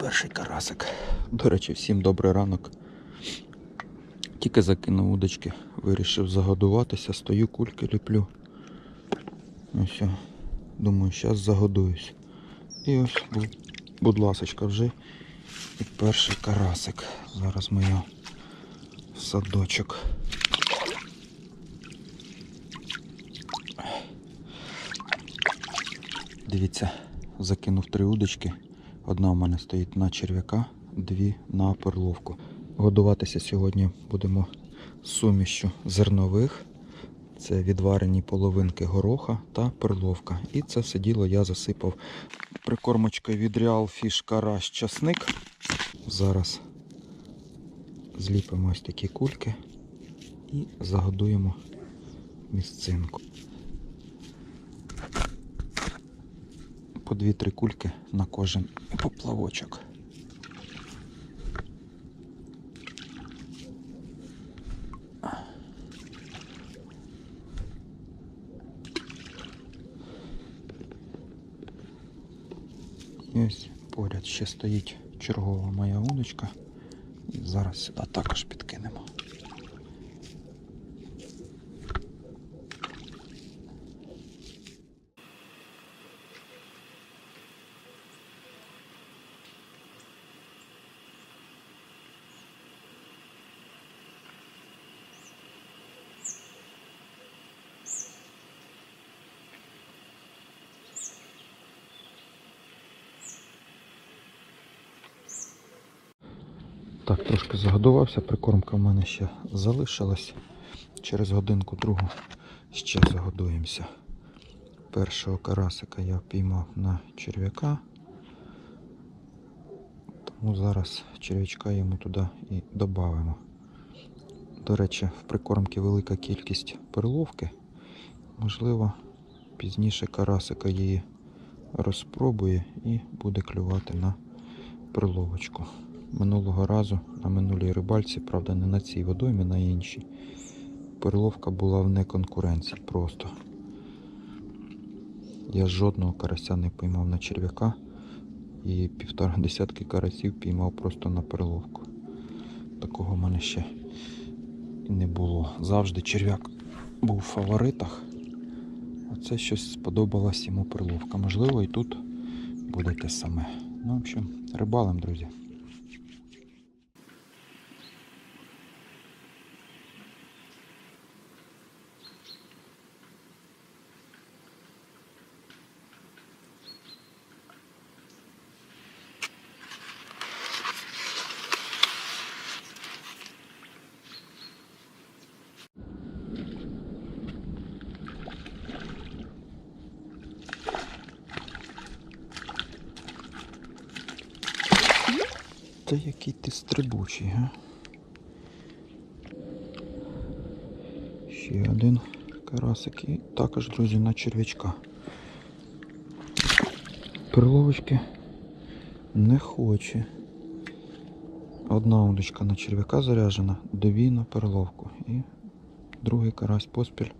перший карасик. До речі, всім добрий ранок. Тільки закинув удочки, вирішив загодуватися, стою, кульки ліплю. Ось, о. думаю, зараз загодуюсь. І ось, будь ласочка, вже і перший карасик. Зараз ми садочок. Дивіться, закинув три удочки. Одна у мене стоїть на черв'яка, дві на перловку. Годуватися сьогодні будемо сумішю зернових. Це відварені половинки гороха та перловка. І це все діло я засипав прикормочкою від Real Fish Карась часник. Зараз зліпимо ось такі кульки і загодуємо місцинку. По 2-3 кульки на кожен поплавочок. І ось поряд ще стоїть чергова моя удочка. І зараз сюди також підкинемо. Так, трошки загодувався, прикормка в мене ще залишилась. Через годинку другу ще загодуємося. Першого карасика я впіймав на черв'яка. Тому зараз черв'ячка йому туди і додамо. До речі, в прикормці велика кількість перловки. Можливо, пізніше карасика її розпробує і буде клювати на перловочку. Минулого разу на минулій рибальці, правда, не на цій водоймі, на іншій. Перловка була в неконкуренції просто. Я жодного карася не піймав на черв'яка і півтора десятки карасів піймав просто на перловку. Такого в мене ще не було. Завжди черв'як був в фаворитах. А це щось сподобалась йому перловка. Можливо, і тут буде те саме. Ну, в общем, рибалим, друзі. Та який ти стрибучий, га? Ще один карасик і також, друзі, на черв'ячка. Перловочки не хоче. Одна удочка на черв'яка заряджена, дві на перловку. І другий карась поспіль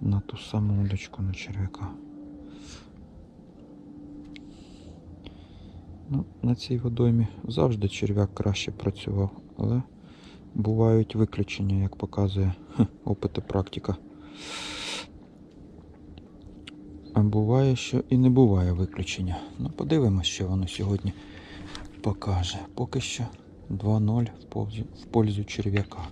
на ту саму удочку на черв'яка. Ну, на цій водоймі завжди черв'як краще працював, але бувають виключення, як показує хе, опит і практика. А буває, що і не буває виключення. Ну, подивимось, що воно сьогодні покаже. Поки що 2-0 в пользу черв'яка.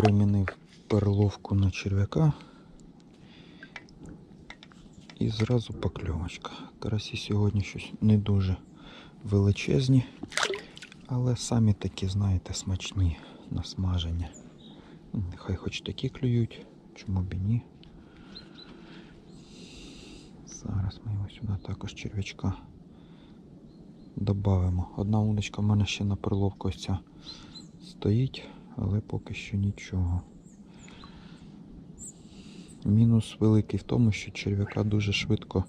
Перемінив перловку на черв'яка. І зразу покльовочка. Карасі сьогодні щось не дуже величезні, але самі такі, знаєте, смачні на смаження. Нехай хоч такі клюють, чому б і ні. Зараз ми його сюди також черв'ячка додамо. Одна удочка в мене ще на приловку ось ця стоїть, але поки що нічого. Мінус великий в тому, що черв'яка дуже швидко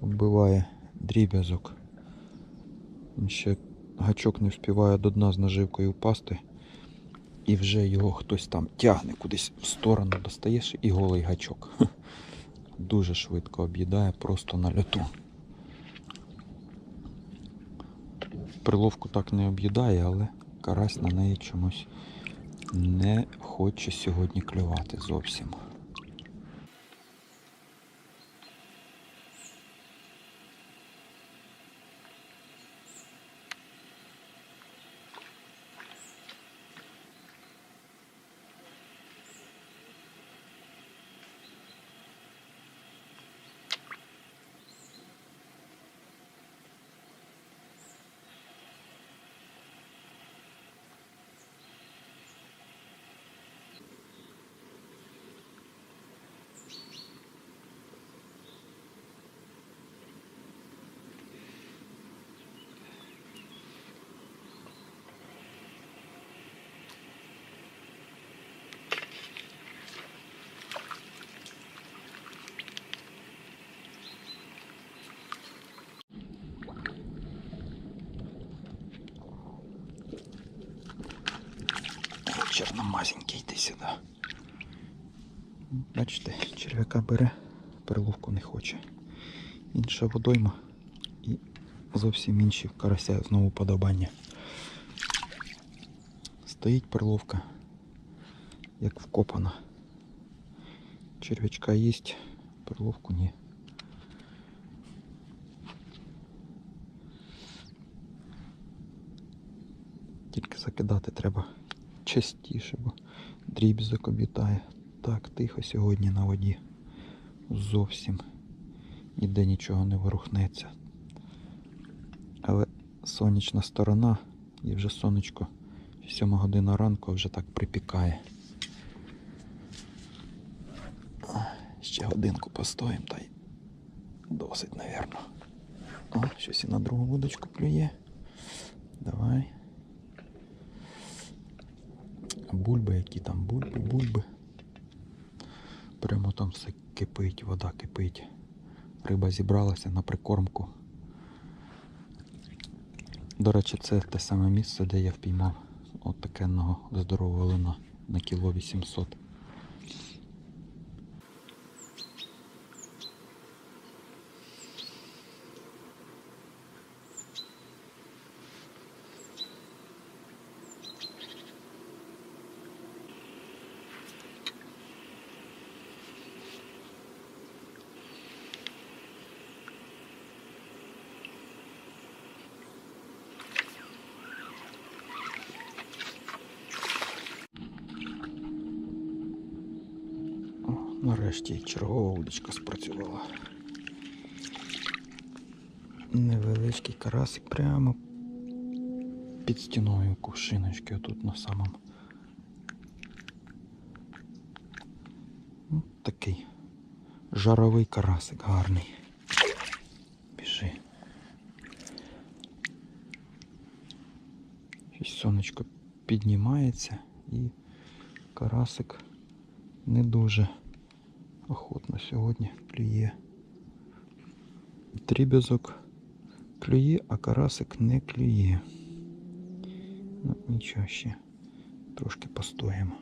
вбиває дріб'язок. Ще гачок не вспіває до дна з наживкою впасти. І вже його хтось там тягне кудись в сторону, достаєш і голий гачок. Дуже швидко об'їдає просто на льоту. Приловку так не об'їдає, але карась на неї чомусь не хоче сьогодні клювати зовсім. Чорномазенький йди сюди. Бачите, черв'яка бере, переловку не хоче. Інша водойма і зовсім інші карася знову подобання. Стоїть перловка, як вкопана. Черв'ячка їсть, перловку ні. Тільки закидати треба частіше, бо дріб'язок обітає. Так, тихо сьогодні на воді. Зовсім ніде нічого не ворухнеться. Але сонячна сторона і вже сонечко 7 година ранку вже так припікає. Ще годинку постоїмо та й досить, напевно. О, щось і на другу вудочку клює. Давай. Бульби, які там бульби, бульби. Прямо там все кипить, вода кипить. Риба зібралася на прикормку. До речі, це те саме місце, де я впіймав от такенного здорового лина на кіло 800. Нарешті чергова удочка спрацювала. Невеличкий карасик прямо під стіною кувшиночки, отут на самому. Ну, такий жаровий карасик гарний. Біжи. Щось сонечко піднімається і карасик не дуже охотно сьогодні клює. Дріб'язок клює, а карасик не клює. Ну, нічого ще. Трошки постоїмо.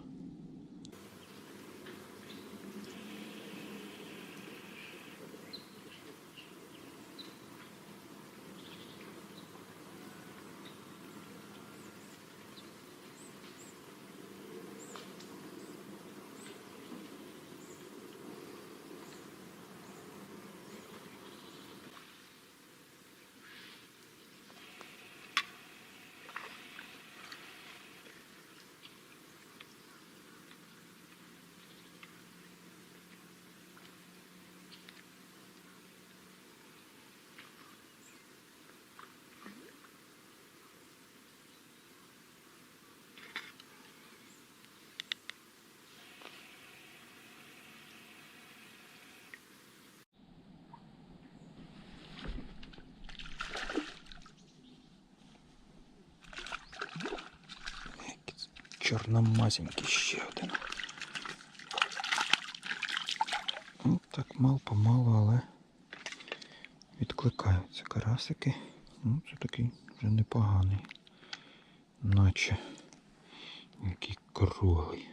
Чорномазенький ще один. Ну, так мал помалу, але відкликаються карасики. Ну, це такий вже непоганий. Наче який круглий.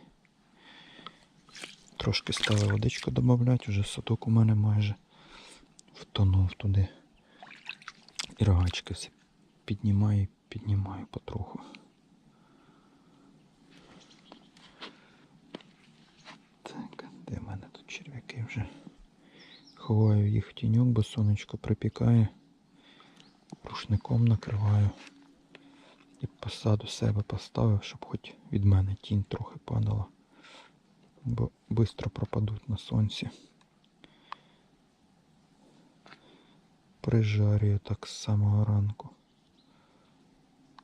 Трошки стала водичку додати, вже садок у мене майже втонув туди. І рогачки всі піднімаю, піднімаю потроху. Так, де в мене тут черв'яки вже? Ховаю їх в тіньок, бо сонечко припікає. Рушником накриваю. І посаду себе поставив, щоб хоч від мене тінь трохи падала. Бо швидко пропадуть на сонці. Прижарюю так з самого ранку.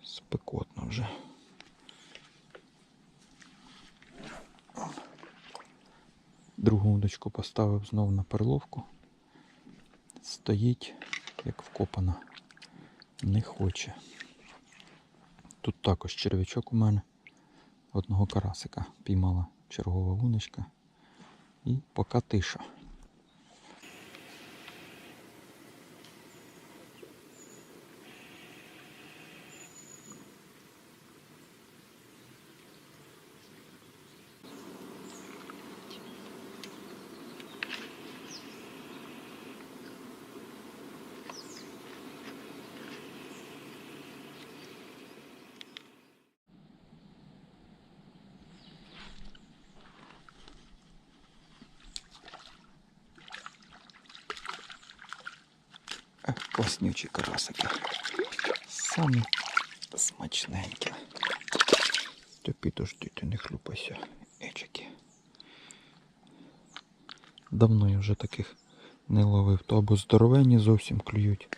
Спекотно вже. Другу удочку поставив знову на перловку. Стоїть, як вкопана. Не хоче. Тут також черв'ячок у мене. Одного карасика піймала чергова луночка. І поки тиша. Класнючі карасики. Самі смачненькі. Та підожди, ти не хлюпайся, ечики. Давно я вже таких не ловив. То або здоровенні зовсім клюють,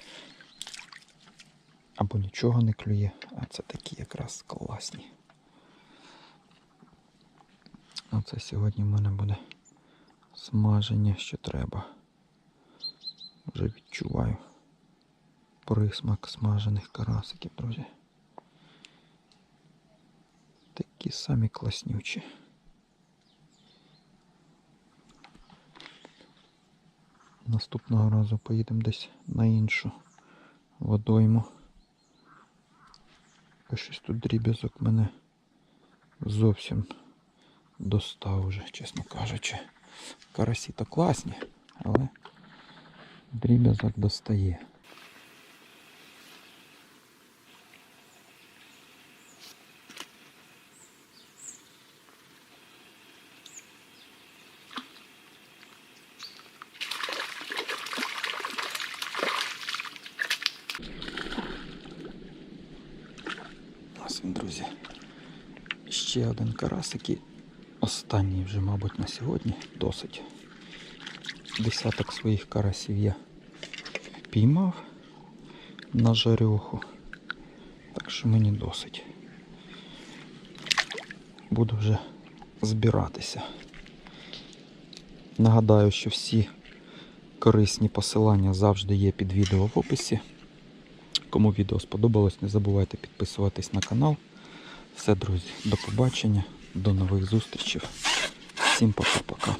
або нічого не клює, а це такі якраз класні. Оце сьогодні в мене буде смаження, що треба. Вже відчуваю присмак смажених карасиків, друзі. Такі самі класнючі. Наступного разу поїдемо десь на іншу водойму. Щось тут дріб'язок мене зовсім достав вже, чесно кажучи. Карасі то класні, але дріб'язок достає. Ось він, друзі. Ще один карасик останній вже, мабуть, на сьогодні досить. Десяток своїх карасів я впіймав на жарюху. Так що мені досить. Буду вже збиратися. Нагадаю, що всі корисні посилання завжди є під відео в описі. Кому відео сподобалось, не забувайте підписуватись на канал. Все, друзі, до побачення, до нових зустрічей. Всім пока-пока.